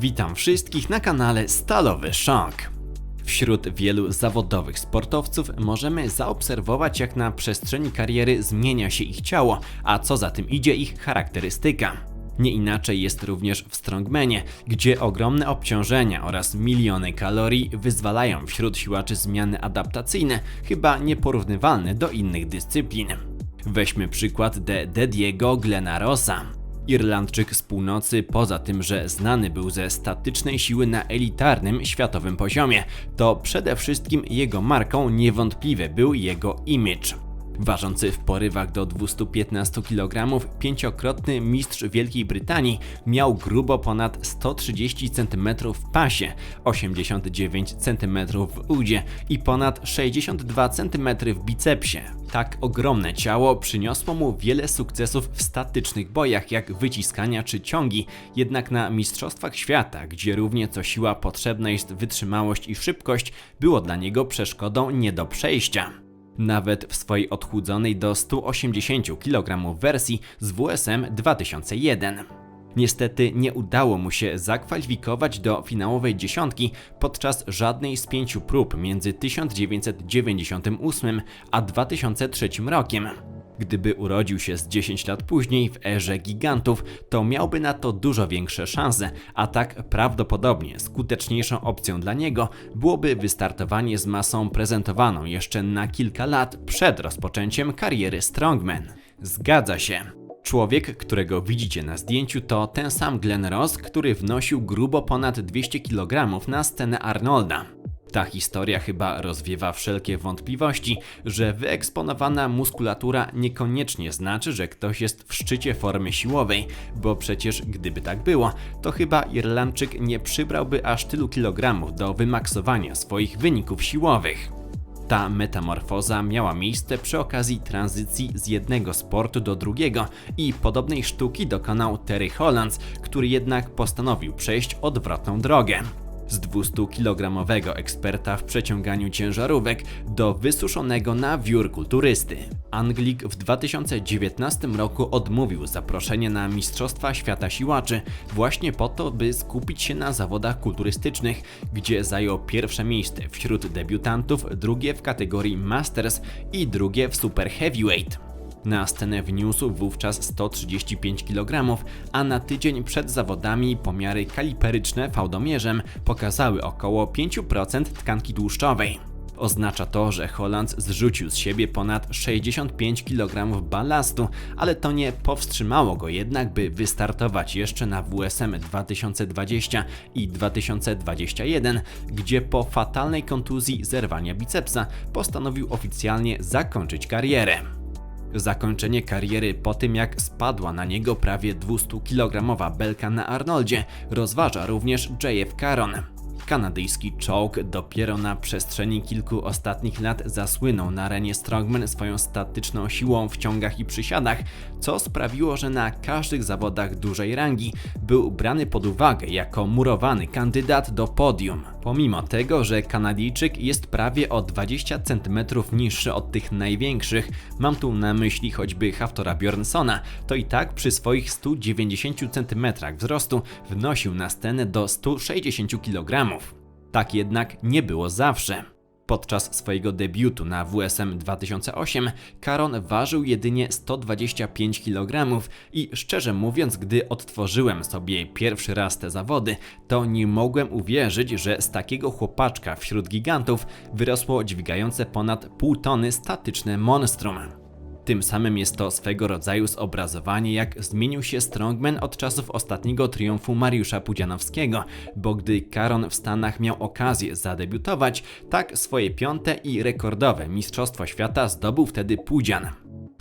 Witam wszystkich na kanale Stalowy Szok. Wśród wielu zawodowych sportowców możemy zaobserwować, jak na przestrzeni kariery zmienia się ich ciało, a co za tym idzie ich charakterystyka. Nie inaczej jest również w strongmanie, gdzie ogromne obciążenia oraz miliony kalorii wyzwalają wśród siłaczy zmiany adaptacyjne, chyba nieporównywalne do innych dyscyplin. Weźmy przykład de Dediego Glenarosa. Irlandczyk z północy, poza tym, że znany był ze statycznej siły na elitarnym światowym poziomie, to przede wszystkim jego marką niewątpliwie był jego image. Ważący w porywach do 215 kg, pięciokrotny mistrz Wielkiej Brytanii miał grubo ponad 130 cm w pasie, 89 cm w udzie i ponad 62 cm w bicepsie. Tak ogromne ciało przyniosło mu wiele sukcesów w statycznych bojach, jak wyciskania czy ciągi, jednak na Mistrzostwach Świata, gdzie równie co siła potrzebna jest wytrzymałość i szybkość, było dla niego przeszkodą nie do przejścia. Nawet w swojej odchudzonej do 180 kg wersji z WSM 2001. Niestety nie udało mu się zakwalifikować do finałowej dziesiątki podczas żadnej z pięciu prób między 1998 a 2003 rokiem. Gdyby urodził się z 10 lat później w erze gigantów, to miałby na to dużo większe szanse, a tak prawdopodobnie skuteczniejszą opcją dla niego byłoby wystartowanie z masą prezentowaną jeszcze na kilka lat przed rozpoczęciem kariery Strongman. Zgadza się. Człowiek, którego widzicie na zdjęciu, to ten sam Glenn Ross, który wnosił grubo ponad 200 kg na scenę Arnolda. Ta historia chyba rozwiewa wszelkie wątpliwości, że wyeksponowana muskulatura niekoniecznie znaczy, że ktoś jest w szczycie formy siłowej, bo przecież gdyby tak było, to chyba Irlandczyk nie przybrałby aż tylu kilogramów do wymaksowania swoich wyników siłowych. Ta metamorfoza miała miejsce przy okazji tranzycji z jednego sportu do drugiego i podobnej sztuki dokonał Terry Hollands, który jednak postanowił przejść odwrotną drogę z 200-kilogramowego eksperta w przeciąganiu ciężarówek do wysuszonego na wiór kulturysty. Anglik w 2019 roku odmówił zaproszenia na Mistrzostwa Świata Siłaczy właśnie po to, by skupić się na zawodach kulturystycznych, gdzie zajął pierwsze miejsce wśród debiutantów, drugie w kategorii Masters i drugie w Super Heavyweight. Na scenę wniósł wówczas 135 kg, a na tydzień przed zawodami pomiary kaliperyczne fałdomierzem pokazały około 5% tkanki tłuszczowej. Oznacza to, że Holland zrzucił z siebie ponad 65 kg ballastu, ale to nie powstrzymało go jednak, by wystartować jeszcze na WSM 2020 i 2021, gdzie po fatalnej kontuzji zerwania bicepsa postanowił oficjalnie zakończyć karierę. Zakończenie kariery po tym jak spadła na niego prawie 200-kilogramowa belka na Arnoldzie rozważa również JF Caron. Kanadyjski czołg dopiero na przestrzeni kilku ostatnich lat zasłynął na arenie Strongman swoją statyczną siłą w ciągach i przysiadach, co sprawiło, że na każdych zawodach dużej rangi był brany pod uwagę jako murowany kandydat do podium. Pomimo tego, że Kanadyjczyk jest prawie o 20 cm niższy od tych największych, mam tu na myśli choćby Haftora Bjornsona, to i tak przy swoich 190 cm wzrostu wnosił na scenę do 160 kg. Tak jednak nie było zawsze. Podczas swojego debiutu na WSM 2008 Karon ważył jedynie 125 kg i szczerze mówiąc, gdy odtworzyłem sobie pierwszy raz te zawody, to nie mogłem uwierzyć, że z takiego chłopaczka wśród gigantów wyrosło dźwigające ponad pół tony statyczne monstrum. Tym samym jest to swego rodzaju zobrazowanie, jak zmienił się Strongman od czasów ostatniego triumfu Mariusza Pudzianowskiego, bo gdy Karon w Stanach miał okazję zadebiutować, tak swoje piąte i rekordowe Mistrzostwo Świata zdobył wtedy Pudzian.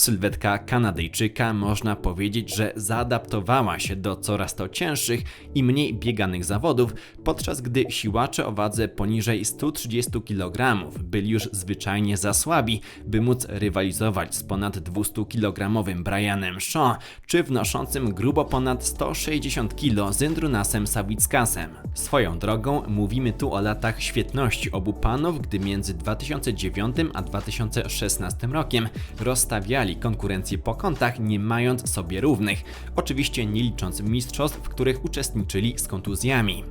Sylwetka Kanadyjczyka można powiedzieć, że zaadaptowała się do coraz to cięższych i mniej bieganych zawodów, podczas gdy siłacze o wadze poniżej 130 kg byli już zwyczajnie za słabi, by móc rywalizować z ponad 200-kilogramowym Brianem Shaw, czy wnoszącym grubo ponad 160 kg Zyndrunasem Sawickasem. Swoją drogą mówimy tu o latach świetności obu panów, gdy między 2009 a 2016 rokiem rozstawiali stawiali konkurencję po kątach, nie mając sobie równych. Oczywiście nie licząc mistrzostw, w których uczestniczyli z kontuzjami.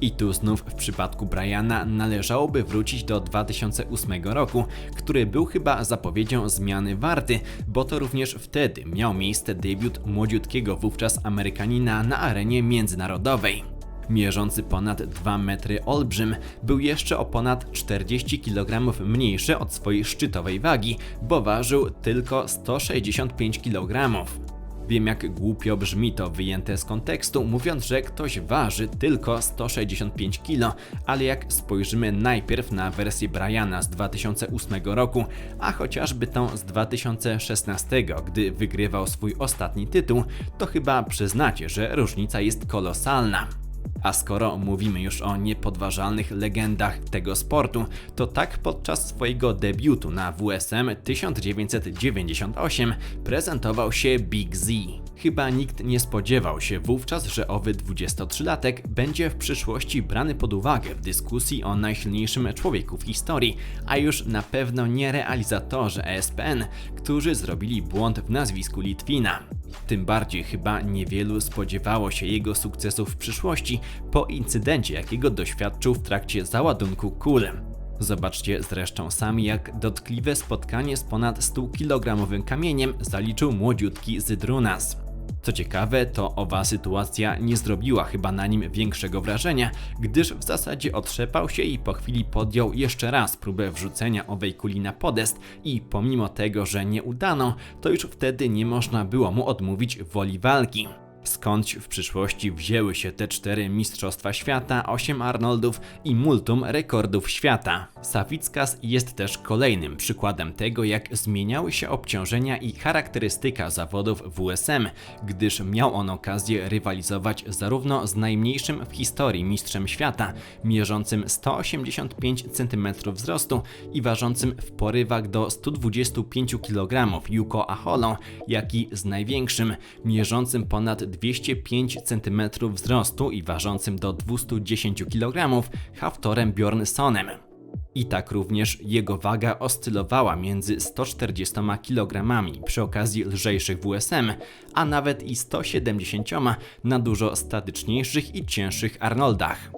I tu znów w przypadku Briana należałoby wrócić do 2008 roku, który był chyba zapowiedzią zmiany warty, bo to również wtedy miał miejsce debiut młodziutkiego wówczas Amerykanina na arenie międzynarodowej. Mierzący ponad 2 metry olbrzym był jeszcze o ponad 40 kg mniejszy od swojej szczytowej wagi, bo ważył tylko 165 kg. Wiem jak głupio brzmi to wyjęte z kontekstu, mówiąc, że ktoś waży tylko 165 kg, ale jak spojrzymy najpierw na wersję Briana z 2008 roku, a chociażby tą z 2016, gdy wygrywał swój ostatni tytuł, to chyba przyznacie, że różnica jest kolosalna. A skoro mówimy już o niepodważalnych legendach tego sportu, to tak podczas swojego debiutu na WSM 1998 prezentował się Big Z. Chyba nikt nie spodziewał się wówczas, że owy 23-latek będzie w przyszłości brany pod uwagę w dyskusji o najsilniejszym człowieku w historii, a już na pewno nie realizatorzy ESPN, którzy zrobili błąd w nazwisku Litwina. Tym bardziej chyba niewielu spodziewało się jego sukcesów w przyszłości po incydencie, jakiego doświadczył w trakcie załadunku kul. Zobaczcie zresztą sami, jak dotkliwe spotkanie z ponad 100-kilogramowym kamieniem zaliczył młodziutki Zydrunas. Co ciekawe, to owa sytuacja nie zrobiła chyba na nim większego wrażenia, gdyż w zasadzie otrzepał się i po chwili podjął jeszcze raz próbę wrzucenia owej kuli na podest i pomimo tego, że nie udano, to już wtedy nie można było mu odmówić woli walki. Skądś w przyszłości wzięły się te cztery Mistrzostwa Świata, 8 Arnoldów i multum rekordów świata. Sawickas jest też kolejnym przykładem tego, jak zmieniały się obciążenia i charakterystyka zawodów WSM, gdyż miał on okazję rywalizować zarówno z najmniejszym w historii mistrzem świata, mierzącym 185 cm wzrostu i ważącym w porywach do 125 kg Yuko Aholą, jak i z największym, mierzącym ponad 205 cm wzrostu i ważącym do 210 kg Haftorem Bjornsonem. I tak również jego waga oscylowała między 140 kg przy okazji lżejszych WSM, a nawet i 170 na dużo statyczniejszych i cięższych Arnoldach.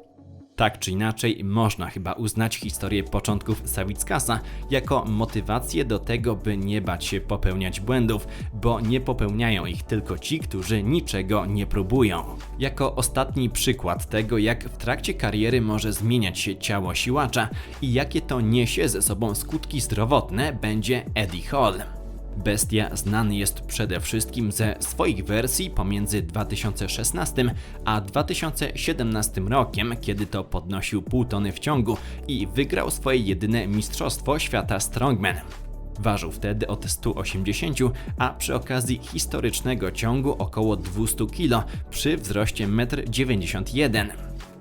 Tak czy inaczej, można chyba uznać historię początków Sawickasa jako motywację do tego, by nie bać się popełniać błędów, bo nie popełniają ich tylko ci, którzy niczego nie próbują. Jako ostatni przykład tego, jak w trakcie kariery może zmieniać się ciało siłacza i jakie to niesie ze sobą skutki zdrowotne, będzie Eddie Hall. Bestia znany jest przede wszystkim ze swoich wersji pomiędzy 2016 a 2017 rokiem, kiedy to podnosił pół tony w ciągu i wygrał swoje jedyne Mistrzostwo Świata Strongman. Ważył wtedy od 180, a przy okazji historycznego ciągu około 200 kg przy wzroście 1,91 m.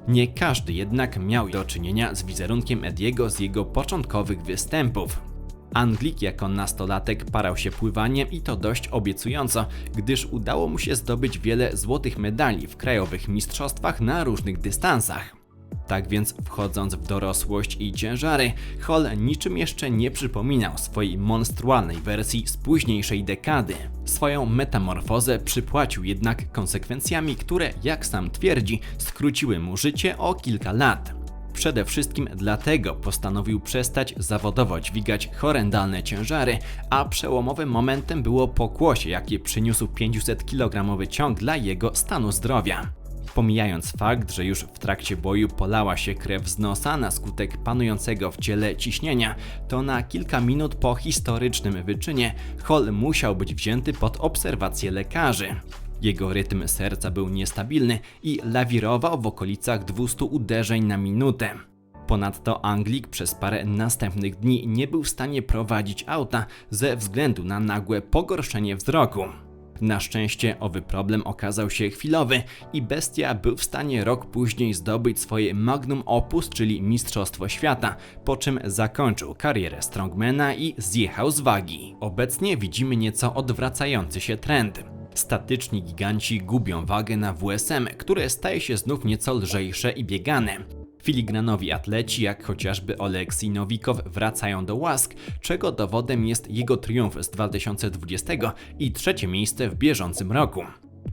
Nie każdy jednak miał do czynienia z wizerunkiem Ediego z jego początkowych występów. Anglik jako nastolatek parał się pływaniem i to dość obiecująco, gdyż udało mu się zdobyć wiele złotych medali w krajowych mistrzostwach na różnych dystansach. Tak więc wchodząc w dorosłość i ciężary, Hall niczym jeszcze nie przypominał swojej monstrualnej wersji z późniejszej dekady. Swoją metamorfozę przypłacił jednak konsekwencjami, które, jak sam twierdzi, skróciły mu życie o kilka lat. Przede wszystkim dlatego postanowił przestać zawodowo dźwigać horrendalne ciężary, a przełomowym momentem było pokłosie, jakie przyniósł 500-kilogramowy ciąg dla jego stanu zdrowia. Pomijając fakt, że już w trakcie boju polała się krew z nosa na skutek panującego w ciele ciśnienia, to na kilka minut po historycznym wyczynie Hall musiał być wzięty pod obserwację lekarzy. Jego rytm serca był niestabilny i lawirował w okolicach 200 uderzeń na minutę. Ponadto Anglik przez parę następnych dni nie był w stanie prowadzić auta ze względu na nagłe pogorszenie wzroku. Na szczęście owy problem okazał się chwilowy i Bestia był w stanie rok później zdobyć swoje magnum opus, czyli Mistrzostwo Świata, po czym zakończył karierę strongmana i zjechał z wagi. Obecnie widzimy nieco odwracający się trend. Statyczni giganci gubią wagę na WSM, które staje się znów nieco lżejsze i biegane. Filigranowi atleci, jak chociażby Oleksij Nowikow, wracają do łask, czego dowodem jest jego triumf z 2020 i trzecie miejsce w bieżącym roku.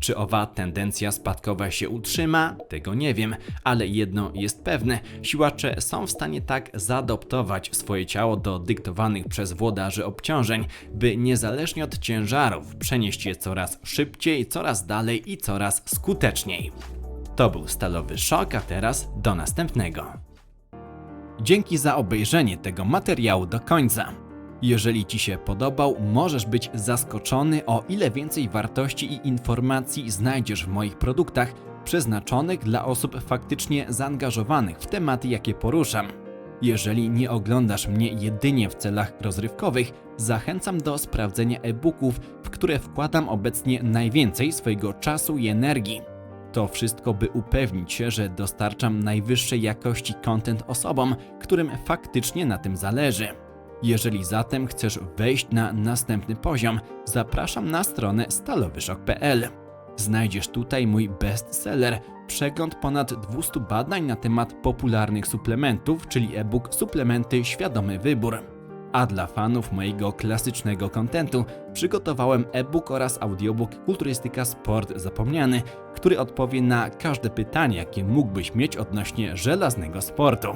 Czy owa tendencja spadkowa się utrzyma? Tego nie wiem, ale jedno jest pewne: siłacze są w stanie tak zaadoptować swoje ciało do dyktowanych przez włodarzy obciążeń, by niezależnie od ciężarów przenieść je coraz szybciej, coraz dalej i coraz skuteczniej. To był stalowy szok, a teraz do następnego. Dzięki za obejrzenie tego materiału do końca. Jeżeli Ci się podobał, możesz być zaskoczony o ile więcej wartości i informacji znajdziesz w moich produktach przeznaczonych dla osób faktycznie zaangażowanych w tematy, jakie poruszam. Jeżeli nie oglądasz mnie jedynie w celach rozrywkowych, zachęcam do sprawdzenia e-booków, w które wkładam obecnie najwięcej swojego czasu i energii. To wszystko, by upewnić się, że dostarczam najwyższej jakości content osobom, którym faktycznie na tym zależy. Jeżeli zatem chcesz wejść na następny poziom, zapraszam na stronę stalowyszok.pl. Znajdziesz tutaj mój bestseller, przegląd ponad 200 badań na temat popularnych suplementów, czyli e-book Suplementy Świadomy Wybór. A dla fanów mojego klasycznego kontentu przygotowałem e-book oraz audiobook Kulturystyka Sport Zapomniany, który odpowie na każde pytanie, jakie mógłbyś mieć odnośnie żelaznego sportu.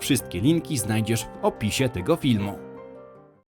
Wszystkie linki znajdziesz w opisie tego filmu.